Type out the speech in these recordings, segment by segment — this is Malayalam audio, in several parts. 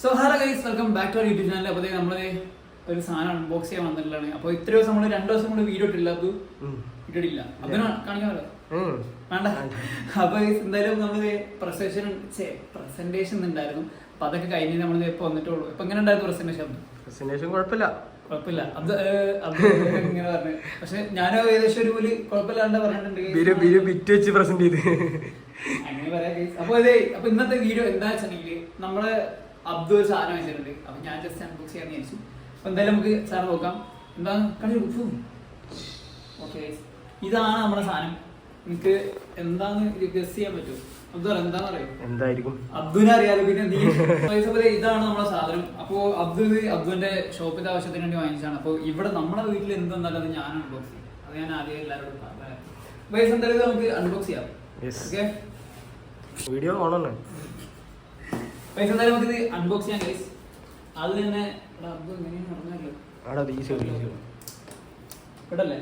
So hello guys welcome back to YouTube channel അപ്പോൾ നമ്മൾ ഒരു സാധനം അൺബോക്സ് ചെയ്യാൻ വന്നിട്ടുള്ളതാണ്. അപ്പോൾ ഇത്ര ദിവസം നമ്മൾ രണ്ട് ദിവസം കൊണ്ട് വീഡിയോ ഇട്ടില്ല അത് ഇട്ടിട്ടില്ല. അതിന് കാണിക്കാമല്ലോ വേണ്ട. അപ്പോൾ എന്തായാലും നമ്മൾ പ്രസേഷൻ പ്രസന്റേഷൻ ഉണ്ടായിരുന്നു അപ്പം അതൊക്കെ കഴിഞ്ഞ് നമ്മൾ ഇപ്പോൾ വന്നിട്ടുള്ളൂ. ഇപ്പം എങ്ങനെ ഉണ്ടായിരുന്നു പ്രസന്റേഷൻ പ്രസന്റേഷൻ കുഴപ്പമില്ല. കുഴപ്പമില്ല. അത് ഇങ്ങനെ പറഞ്ഞു. പക്ഷെ ഞാൻ ഏകദേശം ഒരു പോലെ കുഴപ്പമില്ലാണ്ട് പറഞ്ഞിട്ടുണ്ട് ബിറ്റ് വെച്ച് പ്രസന്റ് ചെയ്ത്. അങ്ങനെ പറയാം guys. അപ്പൊ അതെ അപ്പൊ ഇന്നത്തെ വീഡിയോ എന്താ വെച്ചിട്ടുണ്ടെങ്കിൽ നമ്മൾ അബ്ദു ഒരു സാധനം വെച്ചിട്ടുണ്ട്. അപ്പൊ ഞാൻ ജസ്റ്റ് അൺബോക്സ് ചെയ്യാൻ വിചാരിച്ചു. അപ്പൊ എന്തായാലും നമുക്ക് സാർ നോക്കാം. എന്താ കളി ഓക്കെ ഇതാണ് നമ്മുടെ സാധനം. നിനക്ക് എന്താന്ന് ഗസ് ചെയ്യാൻ പറ്റും അബ്ദു എന്താന്ന് അറിയോ? എന്തായിരിക്കും? അബ്ദുവിനെ അറിയാലോ പിന്നെ നീ. പൈസ ഇതാണ് നമ്മുടെ സാധനം. അപ്പോ അബ്ദു അബ്ദുവിന്റെ ഷോപ്പിന്റെ ആവശ്യത്തിന് വേണ്ടി വാങ്ങിച്ചാണ് അപ്പൊ ഇവിടെ നമ്മുടെ വീട്ടിൽ എന്ത് വന്നാലും അത് ഞാൻ അൺബോക്സ് ചെയ്യും. അത് ഞാൻ ആദ്യം എല്ലാവരോടും എന്തായാലും നമുക്ക് അൺബോക്സ് ചെയ്യാം. ഓക്കെ വീഡിയോ ഓണാണ് പൈസ എന്തായാലും നമുക്ക് ഇത് അൺബോക്സ് ചെയ്യാം ഗൈസ് അത് തന്നെ എടാ, അബ്ദു എങ്ങനെയാണ് പറഞ്ഞല്ലോ അവിടെ വീശോ വീശോ ഇവിടെ അല്ലേ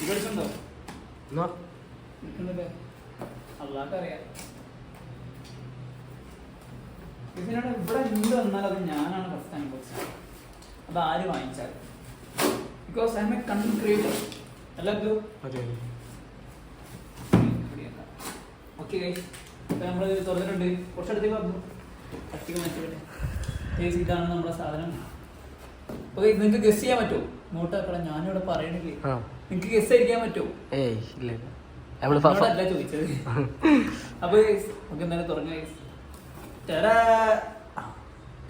ഇവിടെ ഉണ്ടോ എന്നാ? നിൽക്കുന്നില്ലേ അള്ളാഹ്ക്കറിയാം ഇതിനോട് ഇവിടെ എന്ത് വന്നാൽ അത് ഞാനാണ് ഫസ്റ്റ് അൺബോക്സ് അത് ആര് വാങ്ങിച്ചാൽ because I am a content creator അല്ല ബ്ലൂ അതെ. ഓക്കെ ഗൈസ് നമ്മൾ തുറന്നിട്ടുണ്ട്. കുറച്ചടുത്തേക്ക് വന്നു. കട്ടിക്ക് മാറ്റിവിട്ടെ ഇതാണ് നമ്മുടെ സാധനം. അപ്പോൾ നിങ്ങൾക്ക് ഗസ് ചെയ്യാൻ പറ്റുമോ നോട്ടാക്കണം ഞാനിവിടെ പറയണില്ലേ നിങ്ങൾക്ക് ഗസ് അടിക്കാൻ പറ്റുമോ ഏയ് ഇല്ല. എന്നോടല്ല ചോദിച്ചത്. അപ്പൊ നമുക്ക് എന്തായാലും തുറങ്ങ.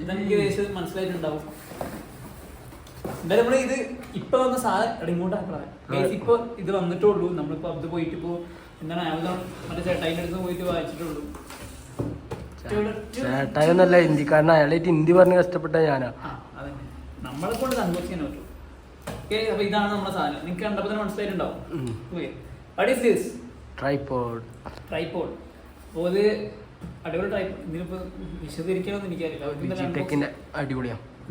ഇതെനിക്ക് ഏകദേശം മനസ്സിലായിട്ടുണ്ടാവും. എന്തായാലും നമ്മൾ ഇത് ഇപ്പൊ വന്ന സാധനം ഇങ്ങോട്ടാക്കളെ ഇപ്പൊ ഇത് വന്നിട്ടേ ഉള്ളൂ. നമ്മളിപ്പോ അത് പോയിട്ട് ഇപ്പോ എന്താണ് അയാളുടെ മറ്റേ ചേട്ടായിന്റെ അടുത്ത് പോയിട്ട് വായിച്ചിട്ടുള്ളൂ. ചേട്ടായൊന്നല്ല ഹിന്ദിക്കാരൻ അയാളായിട്ട് ഹിന്ദി പറഞ്ഞ് കഷ്ടപ്പെട്ട ഞാനാ. നമ്മളെ കൊണ്ട് അൺബോക്സ് പറ്റും. അപ്പൊ ഇതാണ് നമ്മുടെ സാധനം. നിങ്ങൾക്ക് കണ്ടപ്പോ തന്നെ മനസ്സിലായിട്ടുണ്ടാവും. ട്രൈപോഡ് ട്രൈപോഡ് അപ്പോൾ ഇത് അടിപൊളി ട്രൈപോഡ് ഇതിനിപ്പോ വിശദീകരിക്കണമെന്ന് എനിക്കറിയില്ല. അടിപൊളിയാണ് ഡിജിടെക്കിന്റെ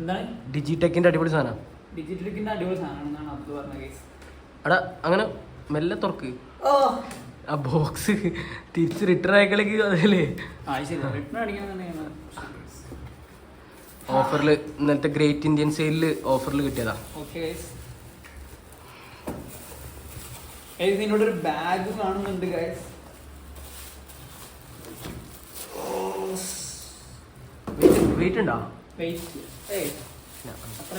എന്താണ്? ഡിജിടെക്കിന്റെ അടിപൊളി സാധനം. ഡിജിറ്റലിക്കിന്റെ അടിപൊളി സാധനമാണെന്നാണ് അബ്ദു പറഞ്ഞ കേസ് അടാ അങ്ങനെ മെല്ലെ തുറക്ക്. ഓ ആ ബോക്സ് തിരിച്ച് റിട്ടേൺ ആയിക്കളിക്ക് അതല്ലേ? ഓഫറിൽ ഇന്നലത്തെ ഗ്രേറ്റ് ഇന്ത്യൻ സെയിലിൽ ഓഫറിൽ കിട്ടിയതാ. ഇതിനോട് ഒരു ബാഗ് കാണുന്നുണ്ട് ഗൈസ് വെയിറ്റ് ഉണ്ടോ? വെയിറ്റ് അത്ര.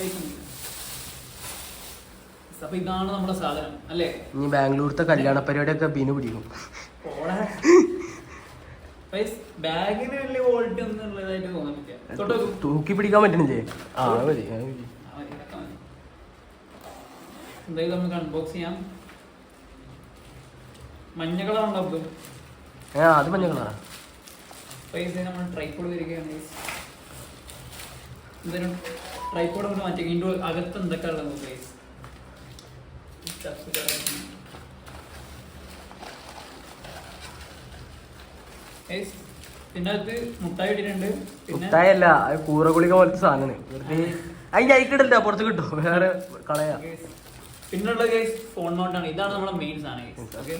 അപ്പൊ ഇതാണ് നമ്മുടെ സാധനം അല്ലേ? ഇനി ബാംഗ്ലൂരത്തെ കല്യാണ പരിപാടിയൊക്കെ ബിനു പിടിക്കും. ബാഗിന് വലിയ ക്വാളിറ്റി ഒന്നും ഉള്ളതായിട്ട് തോന്നുന്നില്ല തൊട്ട് തൂക്കി പിടിക്കാൻ പറ്റണില്ലേ ആ അത് മതി. എന്തായാലും നമുക്ക് അൺബോക്സ് ചെയ്യാം. മഞ്ഞ കളർ ഉണ്ടോ അബ്ദു ഏ അത് മഞ്ഞ കളറാ പൈസ നമ്മൾ ട്രൈപ്പോഡ് വരികയാണ്. എന്തായാലും ട്രൈപ്പോഡ് കൊണ്ട് മാറ്റി ഇതിന്റെ അകത്ത് എന്തൊക്കെയാണ് പ്ലേസ് പിന്നെ അകത്ത് മുട്ടായി ഇട്ടിട്ടുണ്ട്. മുട്ടായല്ല അത് കൂറ ഗുളിക പോലത്തെ സാധനമാണ് വെറുതെ അതിന്റെ അയക്കിടല്ല പുറത്ത് കിട്ടും. വേറെ കളയാ. പിന്നുള്ള കേസ് ഫോൺ നോട്ടാണ് ഇതാണ് നമ്മുടെ മെയിൻ സാധനം Yes, ഓക്കെ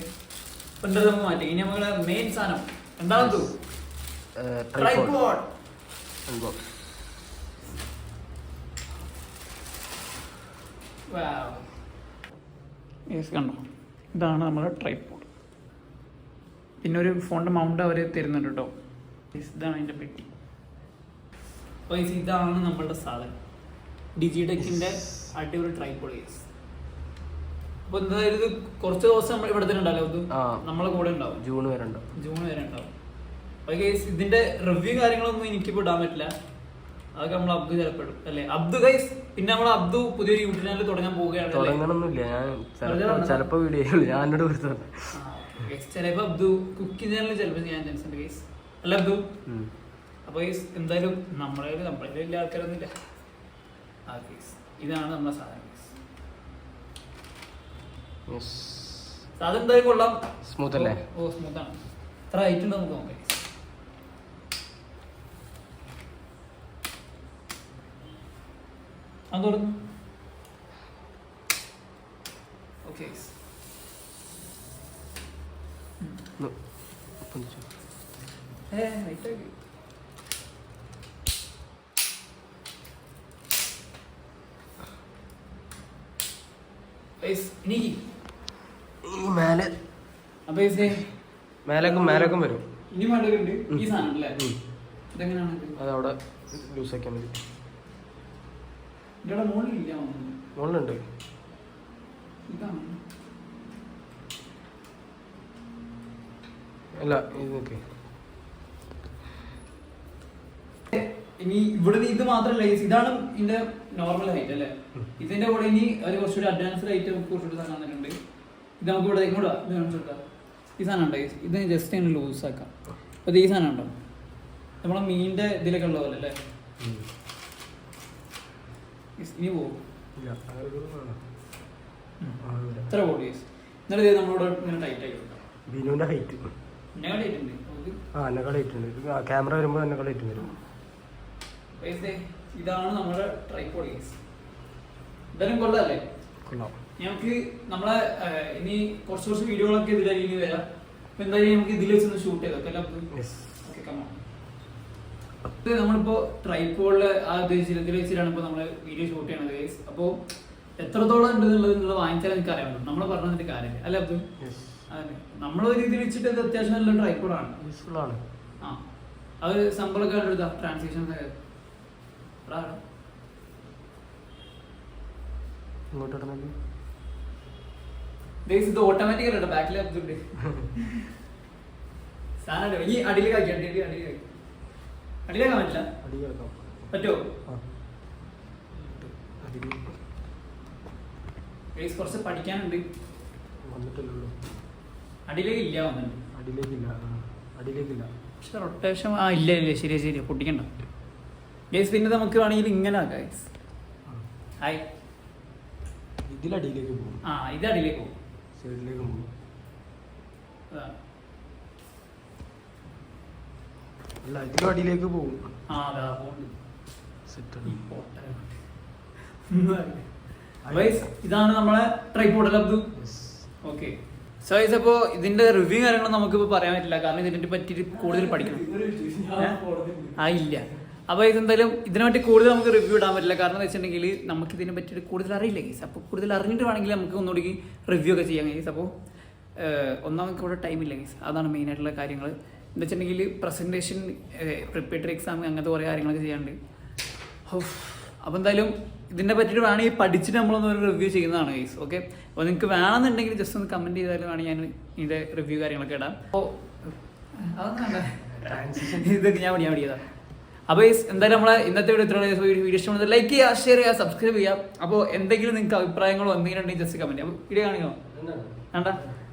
നമുക്ക് മാറ്റി. ഇനി നമ്മളെ മെയിൻ സാധനം. എന്താണ് ട്രൈപ്പോഡ് യെസ് കണ്ടോ? ഇതാണ് നമ്മുടെ ട്രൈപ്പോഡ് പിന്നെ ഒരു ഫോണിന്റെ മൗണ്ട് അവർ തരുന്നുണ്ട് കേട്ടോ യെസ് ഇതാണ് അതിന്റെ പെട്ടി. അപ്പോൾ യെസ് ഇതാണ് നമ്മളുടെ സാധനം. ഡിജിടെക്കിന്റെ അടിപൊളി ട്രൈപ്പോഡ് യെസ് അപ്പോൾ എന്തായാലും ഇത് കുറച്ച് ദിവസം നമ്മൾ ഇവിടെ തന്നെ ഉണ്ടാവില്ല? ഇത് ആ. നമ്മളെ കൂടെ ഉണ്ടാവും. ജൂൺ വരെ ഉണ്ടാവും. ജൂൺ വരെ ഉണ്ടാവും. അപ്പോൾ ഗൈസ് ഇതിന്റെ റിവ്യൂ കാര്യങ്ങളൊന്നും എനിക്കിപ്പോൾ ഇടാൻ പറ്റില്ല. അതൊക്കെ നമ്മൾ അബ്ദു ചിലപ്പെടും അല്ലേ? അബ്ദു ഗൈസ് പിന്നെ നമ്മൾ അബ്ദു പുതിയൊരു യൂട്യൂബ് ചാനൽ തുടങ്ങാൻ പോവുകയാണ്? തുടങ്ങണമെന്നില്ല ഞാൻ ചിലപ്പോ വീഡിയോ ഞാൻ എന്നോട് കൊടുത്തു ചിലപ്പോ അബ്ദു കുക്കിംഗ് ചാനൽ ചിലപ്പോൾ ഞാൻ ചാൻസ് ഉണ്ട് അല്ല അബ്ദു? അപ്പൊ ഗൈസ് എന്തായാലും നമ്മളെ നമ്മളെ വലിയ ആൾക്കാരൊന്നുമില്ല. ആ ഗൈസ് ഇതാണ് നമ്മളെ സാധനം guys. സാധനം എന്തായാലും കൊള്ളാം. സ്മൂത്ത് അല്ലേ? ഓ സ്മൂത്താണ് എത്ര ഹൈറ്റ് ഉണ്ടോ നമുക്ക് നോക്കാം guys. അത് തുറന്നു. ഓക്കെ. ഏ ഈ മേലെ. മേലേക്കും മേലേക്കും വരും. ഇനി വേണ്ടതുണ്ട് ഈ സാധനം അല്ലേ? അതെങ്ങനെയാണ്? അതവിടെ ലൂസ് ആക്കിയാൽ മതി. മുകളിലില്ല ഒന്നും. മുകളിലുണ്ട്. ഇതാണ്. അല്ല ഇതൊക്കെ ഇനി ഇവിടെ ഇത് മാത്രമല്ല guys, ഇതാണ് ഇതിന്റെ നോർമൽ ഹൈറ്റ് അല്ലേ? ഇതിന്റെ കൂടെ ഇനി ഒരു കുറച്ചുകൂടി അഡ്വാൻസ്ഡ് ഹൈറ്റ് നമുക്ക് കുറച്ചുകൂടി സാധനം തന്നിട്ടുണ്ട്. ഇത് നമുക്ക് ഇവിടെ ഇങ്ങോട്ട് ഈ സാധനം ഉണ്ടോ? ഇത് ജസ്റ്റ് ഒന്ന് ലൂസ് ആക്കാം. അപ്പൊ ഇത് ഈ സാധനം ഉണ്ടോ? നമ്മളെ മീനിന്റെ ഇതിലൊക്കെ ഉള്ള പോലെ അല്ലേ? ഇനി പോകും. ഇല്ല അതൊരു വേണം. എത്ര ബോഡി ഗൈസ് എന്നിട്ട് ഇത് നമ്മളോട് ഇങ്ങനെ ടൈറ്റ് ബിനുവിന്റെ ഹൈറ്റ് നമുക്ക് ആ ക്യാമറ വരുമ്പോൾ വരും. Guys, ദേ, ഇതാണ് നമ്മുടെ ട്രൈപ്പോഡ് കേസ് എന്തായാലും കൊള്ളാല്ലേ? കൊള്ളാം. ഞങ്ങൾക്ക് നമ്മളെ ഏഹ്, ഇനി കുറച്ച് കുറച്ച് വീഡിയോകളൊക്കെ ഇതിലായി ഇനി വരാം. അപ്പൊ എന്തായാലും നമുക്ക് ഇതിൽ വെച്ചൊന്ന് ഷൂട്ട് ചെയ്തോ? അല്ലേ യെസ് ഓക്കെ കമോ ഇത് നമ്മളിപ്പോ ട്രൈപ്പോളിൽ ആ ദേശീയത്തിൽ വെച്ചിട്ടാണ് ഇപ്പൊ നമ്മൾ വീഡിയോ ഷൂട്ട് ചെയ്യണത് ഗൈസ് അപ്പോൾ എത്രത്തോളം ഉണ്ട് എന്നുള്ളത് നിങ്ങൾ വാങ്ങിച്ചാൽ എനിക്ക് അറിയാമല്ലോ നമ്മൾ പറഞ്ഞതിന്റെ കാര്യമില്ല. അല്ലെ അത് അതെ. നമ്മൾ ഒരു ഇതിൽ വെച്ചിട്ട് ഇത് അത്യാവശ്യം നല്ല ട്രൈപ്പോഡാണ് യൂസ്ഫുൾ ആണ്. ആ. അത് സംഭവമൊക്കെ കണ്ടെടുത്താ ട്രാൻസാക്ഷൻസ് ഒക്കെ. എടാ, എടാ. ഇങ്ങോട്ട് ഇടുന്നത് Guys, ഇത് ഓട്ടോമാറ്റിക് അല്ല? ബാക്കിൽ അബ്ദുണ്ട് സാധനം ഈ അടിയിലേക്ക് ആക്കി അടിയിലേക്ക് അടിയിലേക്ക് അടിയിലേക്കാൻ പറ്റില്ല പറ്റുമോ ഗൈസ് കുറച്ച് പഠിക്കാനുണ്ട്. വന്നിട്ടില്ലല്ലോ. അടിയിലേക്ക് ഇല്ല വന്നിട്ടുണ്ട് അടിയിലേക്കില്ല അടിയിലേക്കില്ല. പക്ഷെ റൊട്ടേഷൻ ആ ഇല്ല ഇല്ല ശരി ശരി പൊട്ടിക്കണ്ട. ഗൈസ് പിന്നെ നമുക്ക് വേണമെങ്കിൽ ഇങ്ങനെ ഗൈസ്. ഹായ്. ഇതിലടിയിലേക്ക് പോകും. ആ ഇത് അടിയിലേക്ക് പോകും. സൈഡിലേക്ക് പോകും. അല്ല ഇതിലും അടിയിലേക്ക് പോകും. ഇതാണ് നമ്മളെ ട്രൈപ്പോർട്ടൽ അബ്ദു ഓക്കെ സോ ഗൈസ് അപ്പോൾ ഇതിന്റെ റിവ്യൂ കാര്യങ്ങൾ നമുക്കിപ്പോൾ പറയാൻ പറ്റില്ല. കാരണം ഇതിനെ പറ്റി കൂടുതൽ പഠിക്കണം. ആ ഇല്ല. അപ്പോൾ ഇത് എന്തായാലും ഇതിനെ പറ്റി കൂടുതൽ നമുക്ക് റിവ്യൂ ഇടാൻ പറ്റില്ല. കാരണം എന്ന് വെച്ചിട്ടുണ്ടെങ്കിൽ നമുക്ക് ഇതിനെ പറ്റി കൂടുതൽ അറിയില്ല ഗൈസ് അപ്പോൾ കൂടുതൽ അറിഞ്ഞിട്ട് വേണമെങ്കിൽ നമുക്ക് ഒന്നുകൂടി റിവ്യൂ ഒക്കെ ചെയ്യാം ഗൈസ് അപ്പോൾ ഒന്നാമത് ഇവിടെ ടൈമില്ല ഗൈസ് അതാണ് മെയിൻ ആയിട്ടുള്ള കാര്യങ്ങൾ വെച്ചിട്ടുണ്ടെങ്കിൽ പ്രസന്റേഷൻ പ്രിപ്പറേറ്ററി എക്സാം അങ്ങനത്തെ കുറേ കാര്യങ്ങളൊക്കെ ചെയ്യാനുണ്ട്. അപ്പോൾ എന്തായാലും ഇതിനെ പറ്റിയിട്ട് വേണമെങ്കിൽ പഠിച്ചിട്ട് നമ്മളൊന്ന് ഒരു റിവ്യൂ ചെയ്യുന്നതാണ് ഗൈസ് ഓക്കെ അപ്പോൾ നിങ്ങൾക്ക് വേണമെന്നുണ്ടെങ്കിൽ ജസ്റ്റ് ഒന്ന് കമന്റ് ചെയ്താലും വേണമെങ്കിൽ ഞാൻ ഇതിന്റെ റിവ്യൂ കാര്യങ്ങളൊക്കെ ഇടാം. അപ്പോൾ ഇതൊക്കെ ഞാൻ ഞാൻ പഠിയതാ അപ്പോൾ ഗൈസ് എന്തായാലും നമ്മളെ ഇന്നത്തെ വീഡിയോ ഇത്രയുള്ള വീഡിയോ ഇഷ്ടമുള്ളത് ലൈക്ക് ചെയ്യുക ഷെയർ ചെയ്യുക സബ്സ്ക്രൈബ് ചെയ്യുക. അപ്പോൾ എന്തെങ്കിലും നിങ്ങൾക്ക് അഭിപ്രായങ്ങളോ എന്തെങ്കിലും ഉണ്ടെങ്കിൽ ജസ്റ്റ് കമന്റ് അപ്പോൾ വീഡിയോ കാണിക്കണോ വേണ്ട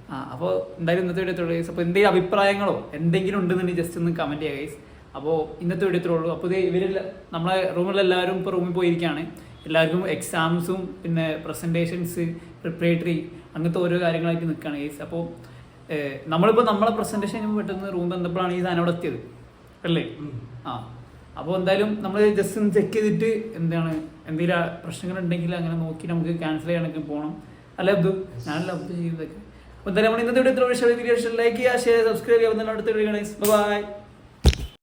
ആ അപ്പോൾ എന്തായാലും ഇന്നത്തെ വീഡിയോ ഗൈസ് അപ്പോൾ എന്തെങ്കിലും അഭിപ്രായങ്ങളോ എന്തെങ്കിലും ഉണ്ടെന്നുണ്ടെങ്കിൽ ജസ്റ്റ് ഒന്ന് കമന്റ് ചെയ്യുക ഗൈസ് അപ്പോൾ ഇന്നത്തെ വീഡിയോ ഉള്ളൂ. അപ്പോൾ ഇത് ഇവരിൽ നമ്മളെ റൂമിലെല്ലാവരും ഇപ്പോൾ റൂമിൽ പോയിരിക്കുകയാണ് എല്ലാവർക്കും എക്സാംസും പിന്നെ പ്രസന്റേഷൻസ് പ്രിപ്പറേറ്ററി അങ്ങനത്തെ ഓരോ കാര്യങ്ങളായിട്ട് നിൽക്കുകയാണ് ഗൈസ് അപ്പോൾ നമ്മളിപ്പോൾ നമ്മളെ പ്രസന്റേഷൻ പെട്ടെന്ന് റൂം ബന്ധപ്പോഴാണ് ഈ സാധനം അവിടെ എത്തിയത്. അല്ലേ? ആ. അപ്പോൾ എന്തായാലും നമ്മൾ ജസ്റ്റ് ഒന്ന് ചെക്ക് ചെയ്തിട്ട് എന്താണ് എന്തെങ്കിലും പ്രശ്നങ്ങളുണ്ടെങ്കിൽ അങ്ങനെ നോക്കി നമുക്ക് ക്യാൻസൽ ചെയ്യാനൊക്കെ പോകണം അല്ലേ അബ്ദു ഞാനല്ല അബ്ദു ചെയ്യുന്നതൊക്കെ അപ്പോൾ എന്തായാലും നമ്മൾ ഇന്നത്തെ വീഡിയോ ലൈക്ക് ചെയ്യുക ഷെയർ സബ്സ്ക്രൈബ് ചെയ്യുക. അടുത്ത വീഡിയോ ബൈ